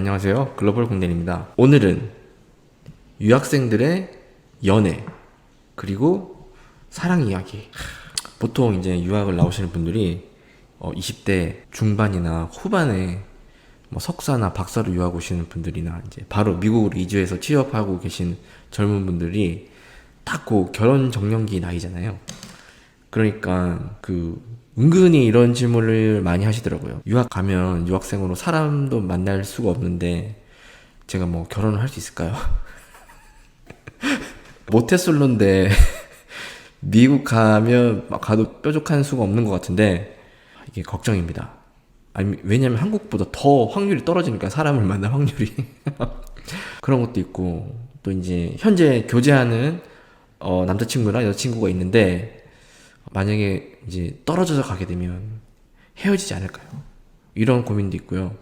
안녕하세요. 글로벌 공대입니다. 오늘은 유학생들의 연애 그리고 사랑 이야기. 보통 이제 유학을 나오시는 분들이 어, 20대 중반이나 후반에 뭐 석사나 박사로 유학 오시는 분들이나 이제 바로 미국으로 이주해서 취업하고 계신 젊은 분들이 딱 그 결혼 정년기 나이잖아요. 그러니까 그 은근히 이런 질문을 많이 하시더라고요. 유학 가면 유학생으로 사람도 만날 수가 없는데 제가 뭐 결혼을 할 수 있을까요? 모태솔로인데 미국 가면 막 가도 뾰족한 수가 없는 것 같은데 이게 걱정입니다. 아니 왜냐면 한국보다 더 확률이 떨어지니까 사람을 만날 확률이 그런 것도 있고 또 이제 현재 교제하는 어, 남자친구나 여자친구가 있는데 만약에 이제 떨어져서 가게 되면 헤어지지 않을까요? 이런 고민도 있고요.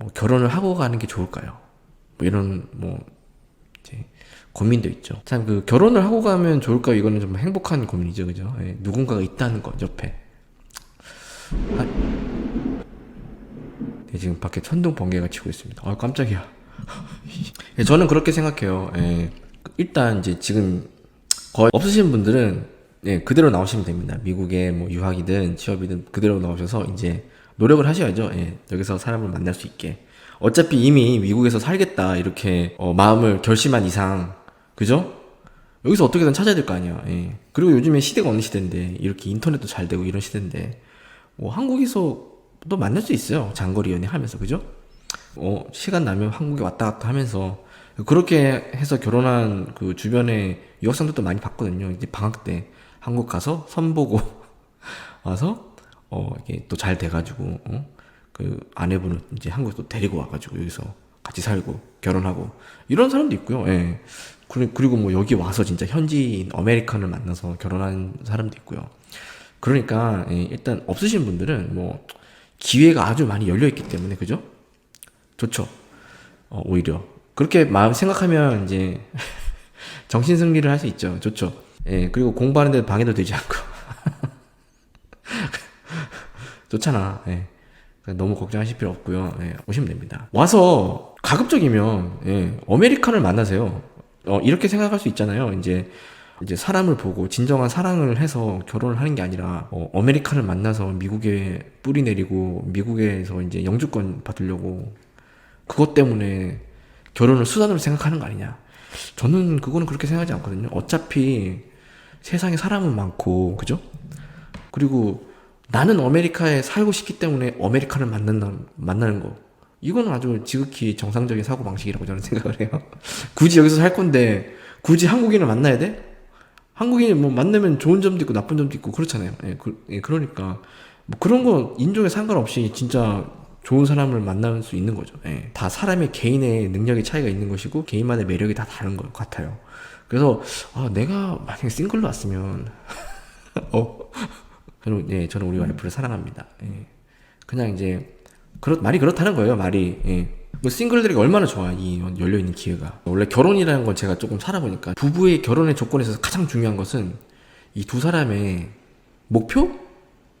어, 결혼을 하고 가는 게 좋을까요? 뭐 이런 뭐 이제 고민도 있죠. 참 그 결혼을 하고 가면 좋을까요? 이거는 좀 행복한 고민이죠, 그죠? 예, 누군가가 있다는 것 옆에. 아, 네, 지금 밖에 천둥 번개가 치고 있습니다. 아 깜짝이야. 예, 저는 그렇게 생각해요. 예, 일단 이제 지금 거의 없으신 분들은 예, 그대로 나오시면 됩니다. 미국에 뭐 유학이든 취업이든 그대로 나오셔서 이제 노력을 하셔야죠. 예, 여기서 사람을 만날 수 있게. 어차피 이미 미국에서 살겠다 이렇게 어, 마음을 결심한 이상, 그죠? 여기서 어떻게든 찾아야 될 거 아니야. 예. 그리고 요즘에 시대가 어느 시대인데 이렇게 인터넷도 잘 되고 이런 시대인데 뭐 한국에서도 만날 수 있어요. 장거리 연애하면서 그죠? 어, 시간 나면 한국에 왔다 갔다 하면서 그렇게 해서 결혼한 그 주변에 유학생들도 많이 봤거든요. 이제 방학 때 한국 가서 선보고 와서 어 이게 또 잘 돼가지고 어? 그 아내분을 이제 한국에 또 데리고 와가지고 여기서 같이 살고 결혼하고 이런 사람도 있고요. 예. 그리- 그리고 뭐 여기 와서 진짜 현지인 아메리칸을 만나서 결혼한 사람도 있고요. 그러니까 예, 일단 없으신 분들은 뭐 기회가 아주 많이 열려 있기 때문에 그죠? 좋죠. 어, 오히려 그렇게 마음 생각하면 이제 정신 승리를 할 수 있죠. 좋죠. 예, 그리고 공부하는데 방해도 되지 않고. 좋잖아. 예. 너무 걱정하실 필요 없고요. 예, 오시면 됩니다. 와서 가급적이면 예, 아메리칸을 만나세요. 어, 이렇게 생각할 수 있잖아요. 이제 이제 사람을 보고 진정한 사랑을 해서 결혼을 하는 게 아니라 어, 아메리칸을 만나서 미국에 뿌리 내리고 미국에서 이제 영주권 받으려고 그것 때문에 결혼을 수단으로 생각하는 거 아니냐. 저는 그거는 그렇게 생각하지 않거든요. 어차피 세상에 사람은 많고, 그죠? 그리고 나는 아메리카에 살고 싶기 때문에 아메리카를 만난다, 만나는 거. 이건 아주 지극히 정상적인 사고방식이라고 저는 생각을 해요. 굳이 여기서 살 건데, 굳이 한국인을 만나야 돼? 한국인이 뭐 만나면 좋은 점도 있고 나쁜 점도 있고 그렇잖아요. 예, 그, 예, 그러니까. 뭐 그런 거 인종에 상관없이 진짜 좋은 사람을 만날 수 있는 거죠. 예. 다 사람의 개인의 능력의 차이가 있는 것이고 개인만의 매력이 다 다른 것 같아요. 그래서 아, 내가 만약에 싱글로 왔으면 어 저는 예 저는 우리 와이프를 사랑합니다. 예. 그냥 이제 그렇 말이 그렇다는 거예요. 말이 예. 뭐 싱글들에게 얼마나 좋아 이 열려 있는 기회가 원래 결혼이라는 건 제가 조금 살아보니까 부부의 결혼의 조건에서 가장 중요한 것은 이 두 사람의 목표,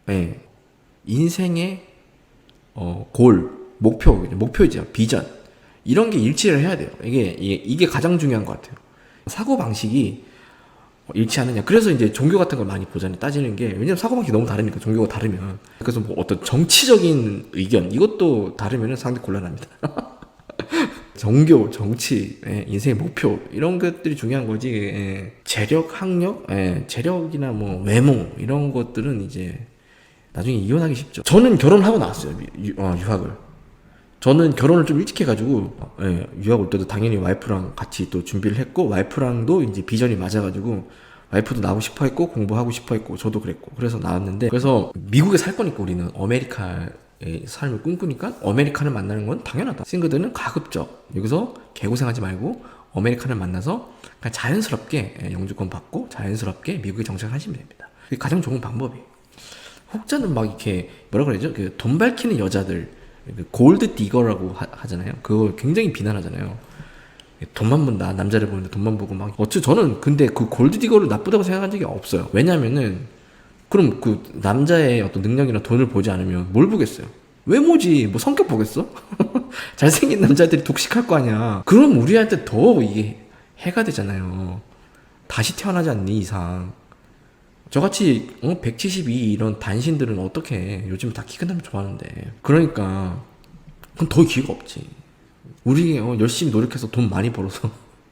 예, 인생의 어, 골, 목표, 목표이죠. 비전. 이런 게 일치를 해야 돼요. 이게, 이게, 가장 중요한 것 같아요. 사고 방식이 일치하느냐. 그래서 이제 종교 같은 걸 많이 보잖아요. 따지는 게. 왜냐면 사고 방식이 너무 다르니까, 종교가 다르면. 그래서 뭐 어떤 정치적인 의견, 이것도 다르면 상당히 곤란합니다. 종교, 정치, 예, 인생의 목표 이런 것들이 중요한 거지. 예, 재력, 학력, 예, 재력이나 뭐 외모 이런 것들은 이제 나중에 이혼하기 쉽죠. 저는 결혼하고 나왔어요. 유, 어, 유학을. 저는 결혼을 좀 일찍 해가지고 예, 유학 올 때도 당연히 와이프랑 같이 또 준비를 했고 와이프랑도 이제 비전이 맞아가지고 와이프도 나오고 싶어 했고 공부하고 싶어 했고 저도 그랬고 그래서 나왔는데 그래서 미국에 살 거니까 우리는 아메리카의 삶을 꿈꾸니까 아메리카를 만나는 건 당연하다. 싱글들은 가급적 여기서 개고생하지 말고 아메리카를 만나서 그냥 자연스럽게 예, 영주권 받고 자연스럽게 미국에 정착하시면 됩니다. 그게 가장 좋은 방법이에요. 혹자는 막 이렇게 뭐라 그러죠? 그 돈 밝히는 여자들 그 골드 디거라고 하, 잖아요 그거 굉장히 비난하잖아요. 돈만 본다 남자를 보는데 돈만 보고 막 어째 저는 근데 그 골드 디거를 나쁘다고 생각한 적이 없어요. 왜냐면은 그럼 그 남자의 어떤 능력이나 돈을 보지 않으면 뭘 보겠어요? 외모지 뭐 성격 보겠어? 잘생긴 남자들이 독식할 거 아니야. 그럼 우리한테 더 이게 해가 되잖아요. 다시 태어나지 않니 이상. 저같이 어, 172 이런 단신들은 어떻게 해? 요즘 다 키큰 남자 좋아하는데. 그러니까 그럼 더 기회가 없지. 우리 어, 열심히 노력해서 돈 많이 벌어서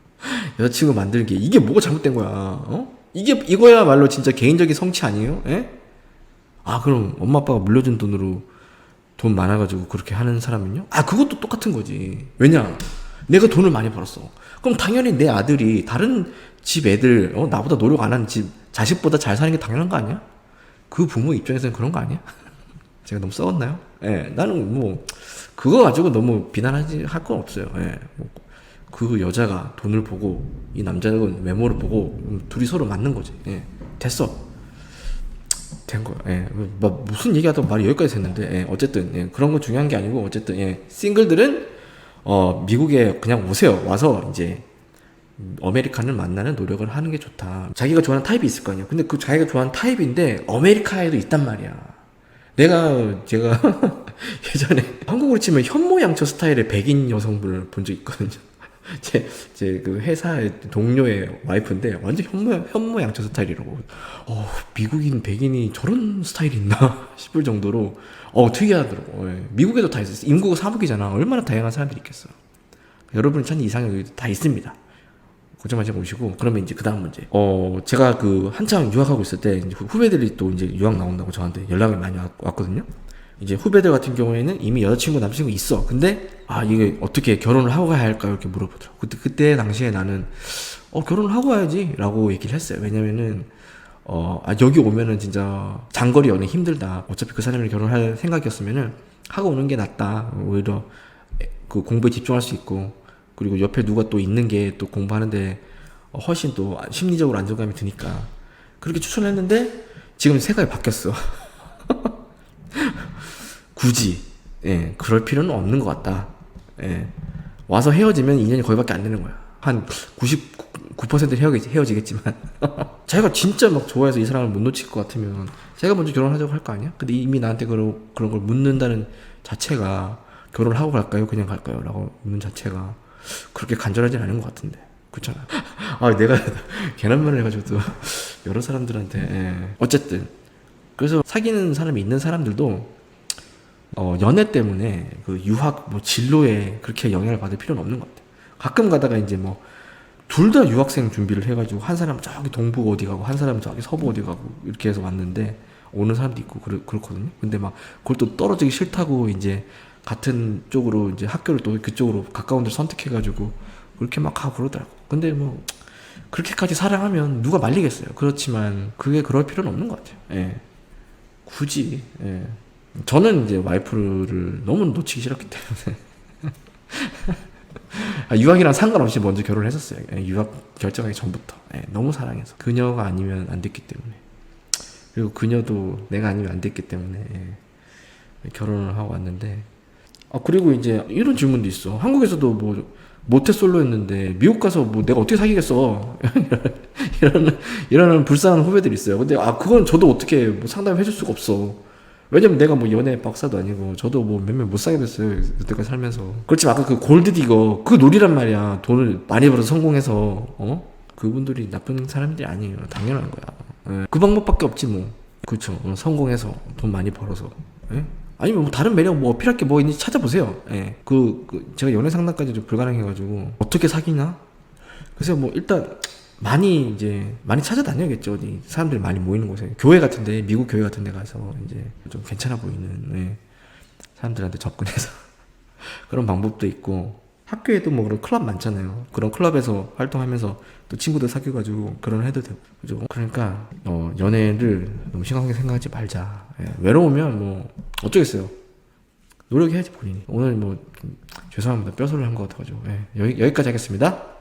여자친구 만들기 이게 뭐가 잘못된 거야? 어? 이게 이거야말로 진짜 개인적인 성취 아니에요? 예? 아 그럼 엄마 아빠가 물려준 돈으로 돈 많아가지고 그렇게 하는 사람은요? 아 그것도 똑같은 거지. 왜냐? 내가 돈을 많이 벌었어. 그럼 당연히 내 아들이 다른 집 애들 어, 나보다 노력 안 하는 집 자식보다 잘 사는 게 당연한 거 아니야? 그 부모 입장에서는 그런 거 아니야? 제가 너무 썩었나요? 예, 나는 뭐 그거 가지고 너무 비난하지 할 건 없어요. 예, 뭐 그 여자가 돈을 보고 이 남자는 외모를 보고 음, 둘이 서로 맞는 거지. 예, 됐어. 된 거야. 예, 뭐 무슨 얘기하다 말이 여기까지 됐는데 예, 어쨌든 예, 그런 거 중요한 게 아니고 어쨌든 예, 싱글들은 어 미국에 그냥 오세요. 와서 이제 어메리칸을 만나는 노력을 하는 게 좋다. 자기가 좋아하는 타입이 있을 거 아니야. 근데 그 자기가 좋아하는 타입인데 어메리카에도 있단 말이야. 내가 제가 예전에 한국으로 치면 현모양처 스타일의 백인 여성분을 본 적 있거든요. 제 제 그 회사의 동료의 와이프인데 완전 현모 현모양처 스타일이라고. 어 미국인 백인이 저런 스타일이 있나 싶을 정도로 어 특이하더라고. 예. 미국에도 다 있어. 인구가 3억이잖아. 얼마나 다양한 사람들이 있겠어. 여러분이 찾는 이상형이 다 있습니다. 걱정하지 마시고 그러면 이제 그 다음 문제. 어 제가 그 한창 유학하고 있을 때 후배들이 또 이제 유학 나온다고 저한테 연락이 많이 왔, 왔거든요. 이제 후배들 같은 경우에는 이미 여자친구 남자친구 있어. 근데 아 이게 어떻게 결혼을 하고 가야 할까요? 이렇게 물어보더라고. 그때 그때 당시에 나는 어 결혼을 하고 가야지 라고 얘기를 했어요. 왜냐면은 어 아, 여기 오면은 진짜 장거리 연애 힘들다. 어차피 그 사람이랑 결혼할 생각이었으면은 하고 오는 게 낫다. 오히려 그 공부에 집중할 수 있고 그리고 옆에 누가 또 있는 게 또 공부하는데 훨씬 또 심리적으로 안정감이 드니까 그렇게 추천했는데 지금 생각이 바뀌었어. 굳이 예 그럴 필요는 없는 것 같다. 예 와서 헤어지면 2년이 거의밖에 안 되는 거야. 한 99% 헤어지, 헤어지겠지만 자기가 진짜 막 좋아해서 이 사람을 못 놓칠 것 같으면 자기가 먼저 결혼하자고 할 거 아니야? 근데 이미 나한테 그런 그런 걸 묻는다는 자체가 결혼을 하고 갈까요? 그냥 갈까요? 라고 묻는 자체가 그렇게 간절하진 않은 것 같은데. 그렇잖아. 아 내가 괜한 말을 해가지고 또 여러 사람들한테 예. 어쨌든. 그래서 사귀는 사람이 있는 사람들도 어, 연애 때문에 그 유학 뭐 진로에 그렇게 영향을 받을 필요는 없는 것 같아. 가끔 가다가 이제 뭐 둘 다 유학생 준비를 해가지고 한 사람 은 저기 동부 어디 가고 한 사람은 저기 서부 어디 가고 이렇게 해서 왔는데 오는 사람도 있고 그렇, 그렇거든요. 근데 막 그걸 또 떨어지기 싫다고 이제 같은 쪽으로 이제 학교를 또 그쪽으로 가까운 데를 선택해가지고 그렇게 막 가고 그러더라고. 근데 뭐 그렇게까지 사랑하면 누가 말리겠어요. 그렇지만 그게 그럴 필요는 없는 것 같아요. 예. 굳이. 예. 저는 이제 와이프를 너무 놓치기 싫었기 때문에 아, 유학이랑 상관없이 먼저 결혼을 했었어요. 예, 유학 결정하기 전부터 예, 너무 사랑해서 그녀가 아니면 안 됐기 때문에 그리고 그녀도 내가 아니면 안 됐기 때문에 예, 결혼을 하고 왔는데 아 그리고 이제 이런 질문도 있어. 한국에서도 뭐 모태 솔로였는데 미국 가서 뭐 내가 어떻게 사귀겠어? 이러는 이러는 불쌍한 후배들이 있어요. 근데 아 그건 저도 어떻게 뭐 상담해 줄 수가 없어. 왜냐면 내가 뭐 연애 박사도 아니고 저도 뭐 몇몇 못 사게 됐어요. 그때까지 살면서. 그렇지만 아까 그 골드디거 그 놀이란 말이야. 돈을 많이 벌어서 성공해서 어? 그분들이 나쁜 사람들이 아니에요. 당연한 거야. 예. 그 방법밖에 없지 뭐. 그렇죠. 어, 성공해서 돈 많이 벌어서. 예? 아니면 뭐 다른 매력 뭐 어필할 게 뭐 있는지 찾아보세요. 예. 그, 그 제가 연애 상담까지 좀 불가능해가지고 어떻게 사귀나? 그래서 뭐 일단 많이 이제 많이 찾아다녀야겠죠. 어디 사람들이 많이 모이는 곳에 교회 같은데 미국 교회 같은데 가서 이제 좀 괜찮아 보이는 예. 사람들한테 접근해서 그런 방법도 있고 학교에도 뭐 그런 클럽 많잖아요. 그런 클럽에서 활동하면서 또 친구들 사귀어가지고 결혼해도 되고 그죠? 그러니까 어, 연애를 너무 심각하게 생각하지 말자. 예, 외로우면 뭐 어쩌겠어요. 노력해야지 본인이. 오늘 뭐좀 죄송합니다. 뼈소리를 한 것 같아가지고 예, 여기 여기까지 하겠습니다.